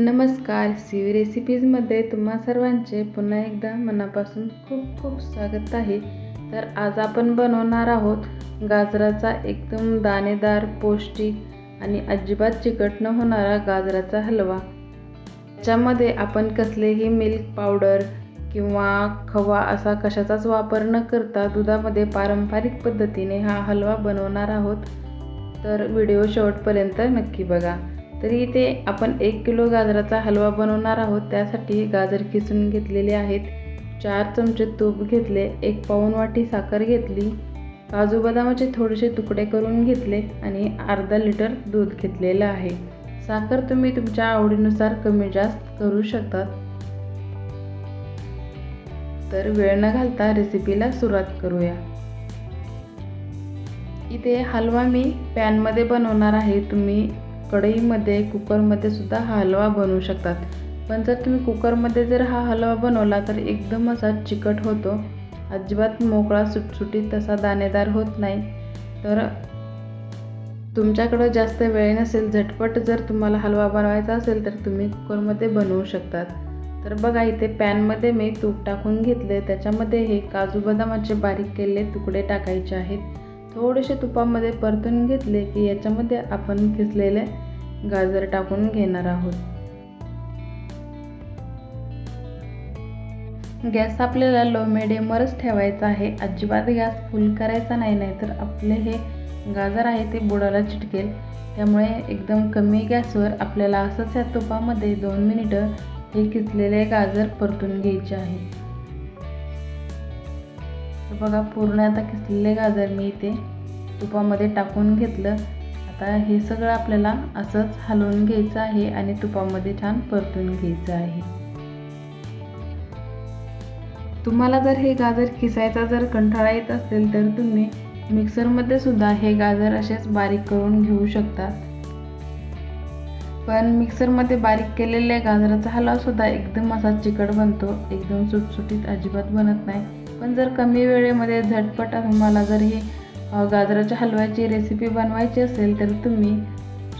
नमस्कार सीवी रेसिपीजमध्ये तुम्हा सर्वांचे पुन्हा एकदा मनापासून खूप खूप स्वागत आहे. तर आज आपण बनवणार आहोत गाजराचा एकदम दाणेदार पौष्टिक आणि अजिबात चिकट न होणारा गाजराचा हलवा. त्याच्यामध्ये आपण कसलेही मिल्क पावडर किंवा खवा असा कशाचाच वापर न करता दुधामध्ये पारंपरिक पद्धतीने हा हलवा बनवणार आहोत. तर व्हिडिओ शेवटपर्यंत नक्की बघा. तरी इथे आपण एक किलो गाजराचा हलवा बनवणार आहोत. त्यासाठी गाजर किसून घेतलेले आहेत. चार चमचे तूप घेतले एक पाऊण वाटी साखर घेतली काजू बदामाचे थोडेसे तुकडे करून घेतले आणि अर्धा लिटर दूध घेतलेलं आहे. साखर तुम्ही तुमच्या आवडीनुसार कमी जास्त करू शकतात तर वेळ न घालता रेसिपीला सुरुवात करूया. इथे हलवा मी पॅनमध्ये बनवणार आहे. तुम्ही कढईमध्ये कुकरमध्ये सुद्धा हा हलवा बनवू शकतात. पण जर तुम्ही कुकरमध्ये जर हा हलवा बनवला तर एकदम असा चिकट होतो. अजिबात मोकळा सुटसुटीत तसा दाणेदार होत नाही. तर तुमच्याकडं जास्त वेळ नसेल झटपट जर तुम्हाला हलवा बनवायचा असेल तर तुम्ही कुकरमध्ये बनवू शकतात. तर बघा इथे पॅनमध्ये मी तूप टाकून घेतले. त्याच्यामध्ये हे काजू बदामाचे बारीक केलेले तुकडे टाकायचे आहेत. थोडेसे तुपामध्ये परतून घेतले की याच्यामध्ये आपण किसलेले गाजर टाकून घेणार आहोत. गॅस आपल्याला लो मिडियमवरच ठेवायचा आहे. अजिबात गॅस फुल करायचा नाही नाहीतर आपले हे गाजर आहे ते बुडाला चिटकेल. त्यामुळे एकदम कमी गॅसवर आपल्याला असंच या तुपामध्ये दोन मिनिटं हे किसलेले गाजर परतून घ्यायचे आहे. तर बघा पूर्ण आता किसलेले गाजर मी इथे तुपामध्ये टाकून घेतलं. आता हे सगळं आपल्याला असंच हलवून घ्यायचं आहे आणि तुपामध्ये छान परतून घ्यायचं आहे. तुम्हाला जर हे गाजर किसायचा जर कंठाळा येत असेल तर तुम्ही मिक्सरमध्ये सुद्धा हे गाजर असेच बारीक करून घेऊ शकता. पण मिक्सरमध्ये बारीक केलेल्या गाजराचा हलवा सुद्धा एकदम असा चिकट बनतो एकदम सुटसुटीत अजिबात बनत नाही. पण जर कमी वेळेमध्ये झटपट तुम्हाला जर ही गाजराच्या हलव्याची रेसिपी बनवायची असेल तर तुम्ही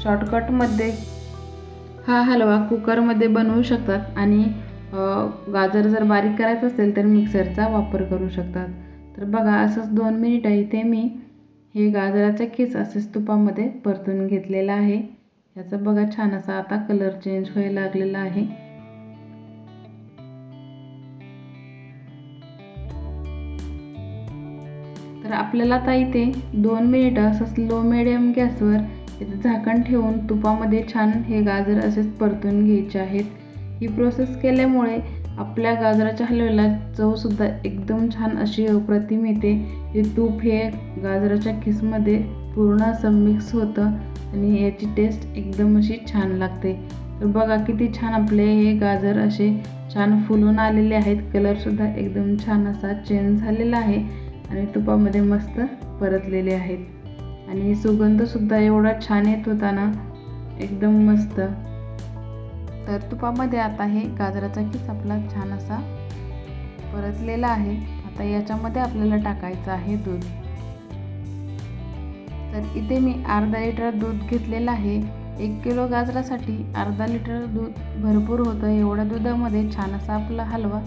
शॉर्टकटमध्ये हा हलवा कुकरमध्ये बनवू शकतात आणि गाजर जर बारीक करायचं असेल तर मिक्सरचा वापर करू शकतात. तर बघा असंच दोन मिनिटं इथे मी हे गाजराचा किस असेच तुपामध्ये परतून घेतलेला आहे. याचा बघा छान असा आता कलर चेंज व्हायला लागलेला आहे. तर आपल्याला आता इथे दोन मिनिटं असं स्लो मिडियम गॅसवर इथे झाकण ठेवून तुपामध्ये छान हे गाजर असेच परतून घ्यायचे आहेत. ही प्रोसेस केल्यामुळे आपल्या गाजराच्या हलव्याला चवसुद्धा एकदम छान अशी अप्रतिम येते. हे तूप हे गाजराच्या किसमध्ये पूर्ण असं मिक्स होतं आणि याची टेस्ट एकदम अशी छान लागते. तर बघा किती छान आपले हे गाजर असे छान फुलून आलेले आहेत. कलरसुद्धा एकदम छान असा चेंज झालेला आहे. आणि तुपामध्ये मस्त परतलेले आहेत. आणि सुगंधसुद्धा एवढा छान येत होता ना एकदम मस्त. तर तुपामध्ये आता हे गाजराचा किस आपला छान असा परतलेला आहे. आता याच्यामध्ये आपल्याला टाकायचं आहे दूध. तर इथे मी अर्धा लिटर दूध घेतलेलं आहे. एक किलो गाजरासाठी अर्धा लिटर दूध भरपूर होतं. एवढ्या दुधामध्ये छान असा आपला हलवा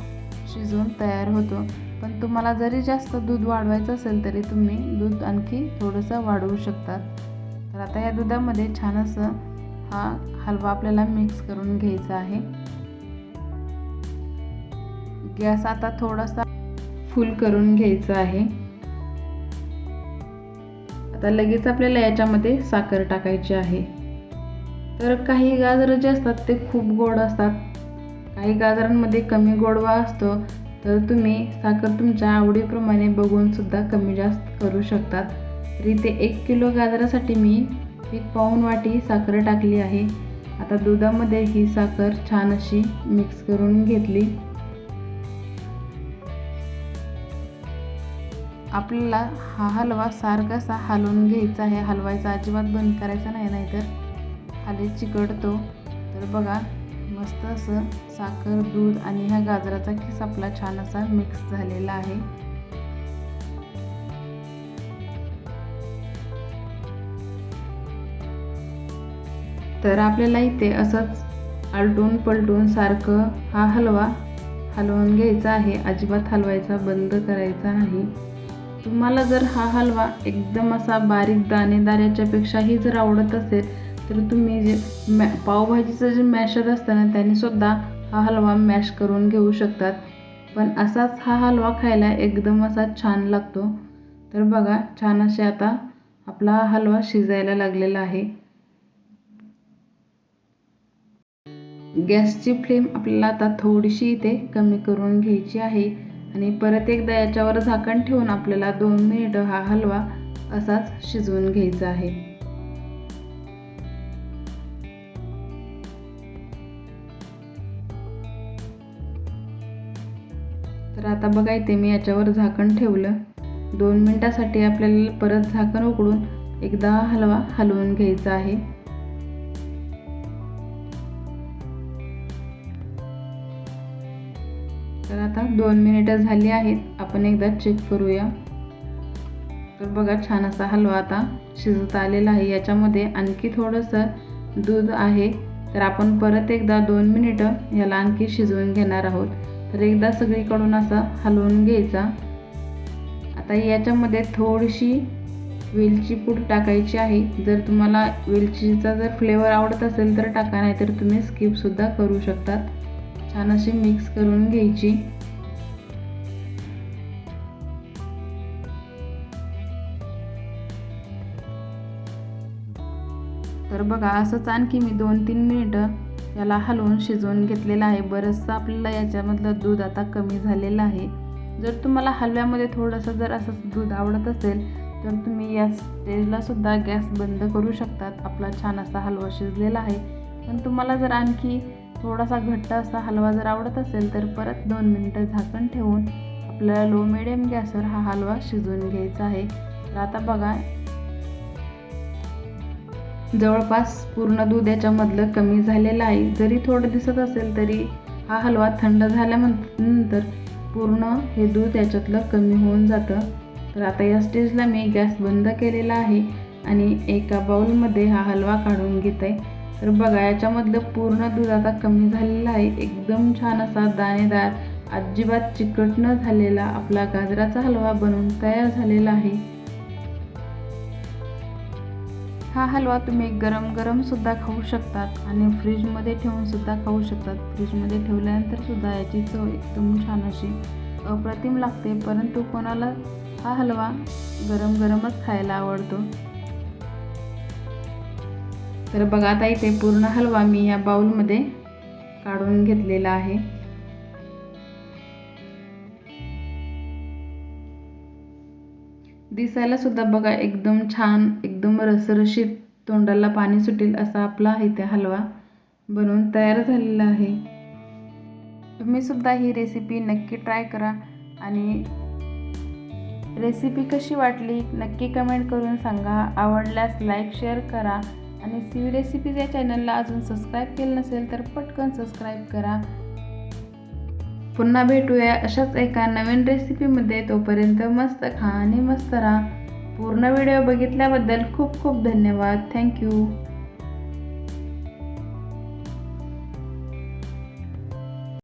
शिजवून तयार होतो. पण तुम्हाला जरी जास्त दूध वाढवायचं असेल तरी तुम्ही दूध आणखी थोडंसं वाढवू शकतात तर आता या दुधामध्ये छान असं हा हलवा आपल्याला मिक्स करून घ्यायचा आहे. गॅस आता थोडासा फुल करून घ्यायचा आहे. आता लगेच आपल्याला याच्यामध्ये साखर टाकायची आहे. तर काही गाजरं जे असतात ते खूप गोड असतात. काही गाजरांमध्ये कमी गोडवा असतो. तर तुम्ही साखर तुमच्या आवडीप्रमाणे बघूनसुद्धा कमी जास्त करू शकतात. तरी ते एक किलो गाजरासाठी मी एक पाऊण वाटी साखर टाकली आहे. आता दुधामध्ये ही साखर छान अशी मिक्स करून घेतली. आपल्याला हा हलवा सारखासा हलवून घ्यायचा आहे. हलवायचा अजिबात बंद करायचा नाही नाहीतर खाली चिकटतो. तर बघा मस्त असं साखर दूध आणि ह्या गाजराचा किस आपला छान असा मिक्स झालेला आहे. तर आपल्याला इथे असंच आलटून पलटून सारखं हा हलवा हलवून घ्यायचा आहे. अजिबात हलवायचा बंद करायचा नाही. तुम्हाला जर हा हलवा एकदम असा बारीक दाणेदार याच्यापेक्षाही जर आवडत असेल तर तुम्ही जे मॅ पावभाजीचं जे मॅशर असतं ना त्याने सुद्धा हा हलवा मॅश करून घेऊ शकतात. पण असाच हा हलवा खायला एकदम असा छान लागतो. तर बघा छान असे आता आपला हलवा शिजायला लागलेला आहे. गॅसची फ्लेम आपल्याला आता थोडीशी इथे कमी करून घ्यायची आहे. आणि परत एकदा याच्यावर झाकण ठेवून आपल्याला दोन मिनिटं हा हलवा असाच शिजवून घ्यायचा आहे. तर आता बघा इथे मी याच्यावर झाकण ठेवलं. दोन मिनटासाठी आपल्याला परत झाकण उकडून एकदा हलवा हलवून घ्यायचा आहे. तर आता दोन मिनिटं झाली आहेत. आपण एकदा चेक करूया. तर बघा छान असा हलवा आता शिजत आलेला आहे. याच्यामध्ये आणखी थोडंसं दूध आहे. तर आपण परत एकदा दोन मिनिटं याला आणखी शिजवून घेणार आहोत. तर एकदा सगळीकडून असा हलवून घ्यायचा. आता याच्यामध्ये थोडीशी वेलची पूड टाकायची आहे. जर तुम्हाला वेलचीचा जर फ्लेवर आवडत असेल तर टाका नाही तर तुम्ही स्किपसुद्धा करू शकतात छान अशी मिक्स करून घ्यायची. तर बघा असंच आणखी मी दोन तीन मिनिटं याला हलवून शिजवून घेतलेलं आहे. बरंचसं आपल्याला याच्यामधलं दूध आता कमी झालेलं आहे. जर तुम्हाला हलव्यामध्ये थोडंसं जर असं दूध आवडत असेल तर तुम्ही या स्टेजला सुद्धा गॅस बंद करू शकतात. आपला छान असा हलवा शिजलेला आहे. पण तुम्हाला जर आणखी थोडासा घट्ट असा हलवा जर आवडत असेल तर परत दोन मिनटं झाकण ठेवून आपल्याला लो मिडियम गॅसवर हा हलवा शिजवून घ्यायचा आहे. तर आता बघा जवळपास पूर्ण दूध याच्यामधलं कमी झालेलं आहे. जरी थोडं दिसत असेल तरी हा हलवा थंड झाल्यानंतर पूर्ण हे दूध याच्यातलं कमी होऊन जातं. तर आता या स्टेजला मी गॅस बंद केलेला आहे आणि एका बाऊलमध्ये हा हलवा काढून घेत. आहे तर बघा याच्यामधलं पूर्ण दूध आता कमी झालेलं आहे. एकदम छान असा दाणेदार अजिबात चिकट न झालेला आपला गाजराचा हलवा बनवून तयार झालेला आहे. हा हलवा तुम्ही गरम गरम सुद्धा खाऊ शकतात आणि फ्रीजमध्ये ठेवून सुद्धा खाऊ शकतात. फ्रीजमध्ये ठेवल्यानंतर सुद्धा याची चव एकदम छान अशी अप्रतिम लागते परंतु कोणाला हा हलवा गरम गरमच खायला आवडतो? तर बघा आता इथे पूर्ण हलवा मी या बाउलमध्ये काढून घेतलेला आहे. दिसायला सुद्धा बघा एकदम छान एकदम रसरशीत तोंडाला पाणी सुटेल असा आपला इथे हलवा बनवून तयार झालेला आहे. तुम्ही सुद्धा ही रेसिपी नक्की ट्राय करा आणि रेसिपी कशी वाटली नक्की कमेंट करून सांगा. आवडल्यास लाईक शेअर करा आणि सी रेसिपीज या चॅनलला अजून सबस्क्राईब केलं नसेल तर पटकन सबस्क्राईब करा. पुन्हा भेटूया अशाच एका नवीन रेसिपीमध्ये तोपर्यंत मस्त खा आणि मस्त राहा. पूर्ण व्हिडिओ बघितल्याबद्दल खूप खूप धन्यवाद. थँक्यू